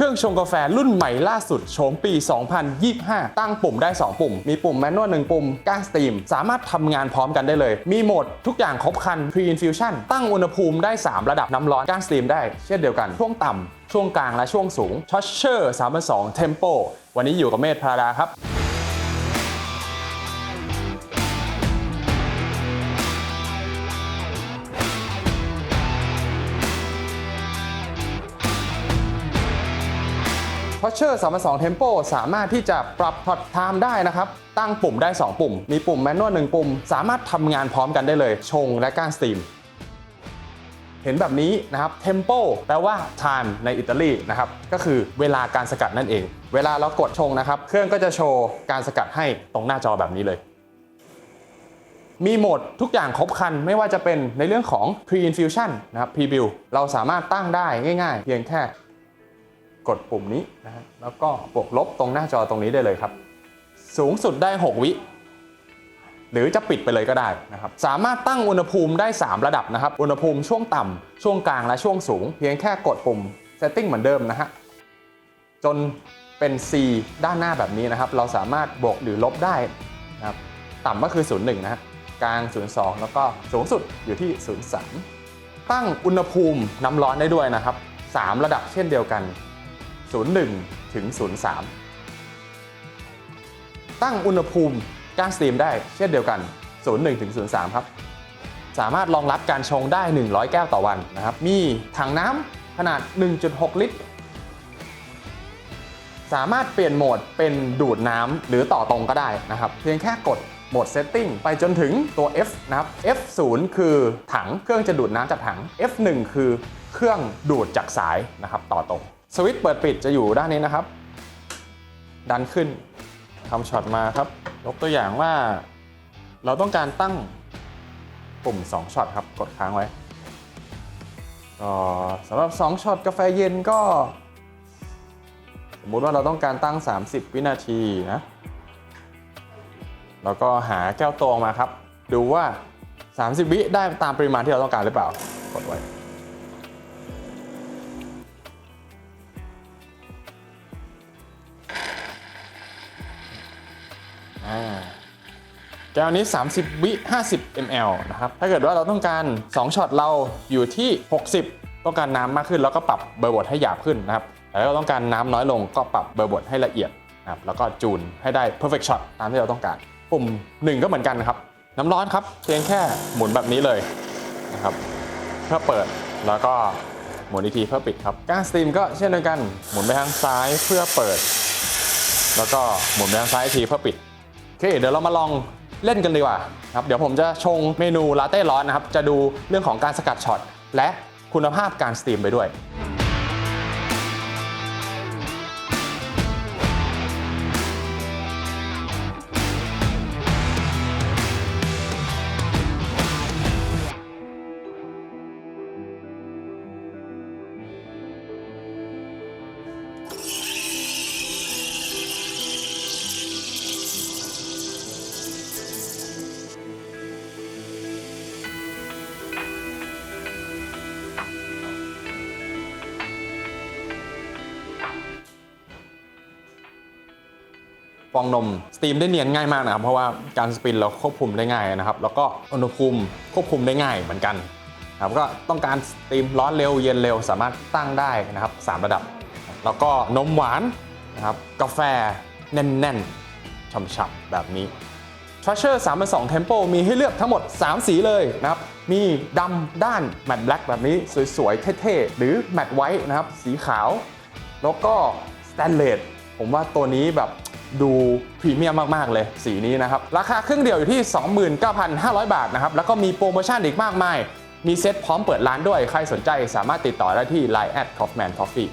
เครื่องชงกาแฟรุ่นใหม่ล่าสุดโฉมปี 2025 ตั้งปุ่มได้ 2 ปุ่ม มีปุ่มแมนนวล1ปุ่มก้านสตรีม สามารถทำงานพร้อมกันได้เลย มีโหมดทุกอย่างครบครัน Pre Infusion ตั้งอุณหภูมิได้ 3 ระดับน้ำร้อนก้านสตรีมได้ เช่นเดียวกัน ช่วงต่ำช่วงกลางและช่วงสูง t o u c h e r 3.2 Tempo วันนี้อยู่กับเมธพาราครับ พอเชอร์3.2 Tempo สามารถที่จะปรับพอตไทม์ได้นะครับ ตั้งปุ่มได้ 2 ปุ่ม มีปุ่มแมนนวล1ปุ่ม สามารถทำงานพร้อมกันได้เลย ชงและก้านสตรีม เห็นแบบนี้นะครับ Tempo แปลว่า time ในอิตาลีนะครับ ก็คือเวลาการสกัดนั่นเอง เวลาเรากดชงนะครับ เครื่องก็จะโชว์การสกัดให้ตรงหน้าจอแบบนี้เลยมีโหมดทุกอย่างครบครันไม่ว่าจะเป็นในเรื่องของ pre infusion นะครับ pre b u i l เราสามารถตั้งได้ง่ายๆ เพียงแค่ กดปุ่มนี้นะฮะแล้วก็บวกลบตรงหน้าจอตรงนี้ได้เลยครับ สูงสุดได้ 6 วิหรือจะปิดไปเลยก็ได้นะครับสามารถตั้งอุณหภูมิได้ 3 ระดับนะครับ อุณหภูมิช่วงต่ำช่วงกลางและช่วงสูง เพียงแค่กดปุ่ม setting เหมือนเดิมนะฮะจนเป็น C ด้านหน้าแบบนี้นะครับ เราสามารถบวกหรือลบได้นะครับต่ำก็คือ 01 นะฮะกลาง 02 แล้วก็สูงสุดอยู่ที่ 03 ตั้งอุณหภูมิน้ำร้อนได้ด้วยนะครับ 3 ระดับเช่นเดียวกัน 01 ถึง 03 ตั้งอุณหภูมิกานสตรีมได้เช่นเดียวกัน 01 ถึง 03 ครับ สามารถรองรับการชงได้ 100 แก้วต่อวันนะครับ มีถังน้ำขนาด 1.6 ลิตร สามารถเปลี่ยนโหมดเป็นดูดน้ำหรือต่อตรงก็ได้นะครับ เพียงแค่กดโหมด Setting ไปจนถึงตัว F นะครับ F0 คือถังเครื่องจะดูดน้ำจากถัง F1 คือเครื่องดูดจากสายนะครับต่อตรง สวิตช์เปิดปิดจะอยู่ด้านนี้นะครับ ดันขึ้นทำช็อตมาครับ ยกตัวอย่างว่า เราต้องการตั้งปุ่ม 2ช็อตครับ กดค้างไว้ก็สำหรับ 2ช็อตกาแฟเย็นก็ สมมุติว่าเราต้องการตั้ง 30 วินาทีนะ แล้วก็หาแก้วตวงมาครับ ดูว่า 30 วิได้ตามปริมาณที่เราต้องการหรือเปล่ากดไว้ แก้วนี้ 30 วิ 50 ml นะครับ ถ้าเกิดว่าเราต้องการ 2ช็อตเราอยู่ที่ 60 ต้องการน้ำมากขึ้น แล้วก็ปรับเบอร์บดให้หยาบขึ้นนะครับ แต่ถ้าเราต้องการน้ำน้อยลงก็ปรับเบอร์บดให้ละเอียดนะครับแล้วก็จูนให้ได้ perfect shot ตามที่เราต้องการ ปุ่ม 1 ก็เหมือนกันนะครับ น้ำร้อนครับเพียงแค่หมุนแบบนี้เลยนะครับ เพื่อเปิดแล้วก็หมุนอีกทีเพื่อปิดครับก้านสตรีมก็เช่นเดียวกันหมุนไปทางซ้ายเพื่อเปิด แล้วก็หมุนไปทางซ้ายอีกทีเพื่อปิดโอเคเดี๋ยวเรามาลอง เล่นกันดีกว่าครับเดี๋ยวผมจะชงเมนูลาเต้ร้อนนะครับ จะดูเรื่องของการสกัดช็อตและคุณภาพการสตรีมไปด้วย ฟองนมสตรีมได้เนียนง่ายมากนะครับเพราะว่าการสปินเราควบคุมได้ง่ายนะครับ แล้วก็อุณหภูมิควบคุมได้ง่ายเหมือนกันนะครับก็ต้องการสตรีมร้อนเร็วเย็นเร็วสามารถตั้งได้นะครับ 3 ระดับ แล้วก็นมหวานนะครับกาแฟแน่นๆฉ่ำๆแบบนี้ t r u s h e r 3.2 Tempo มีให้เลือกทั้งหมด 3 สีเลยนะครับ มีดำด้านแมตต์แบล็กแบบนี้สวยๆ เท่ๆ หรือแมตต์ไวท์นะครับ สีขาว แล้วก็สแตนเลสผมว่าตัวนี้แบบ ดูพรีเมียมมาก ๆ เลย สีนี้นะครับ ราคาเครื่องเดียวอยู่ที่ 29,500 บาทนะครับ แล้วก็มีโปรโมชั่นอีกมากมาย มีเซ็ตพร้อมเปิดร้านด้วย ใครสนใจสามารถติดต่อได้ที่ Line at Kaufman Coffee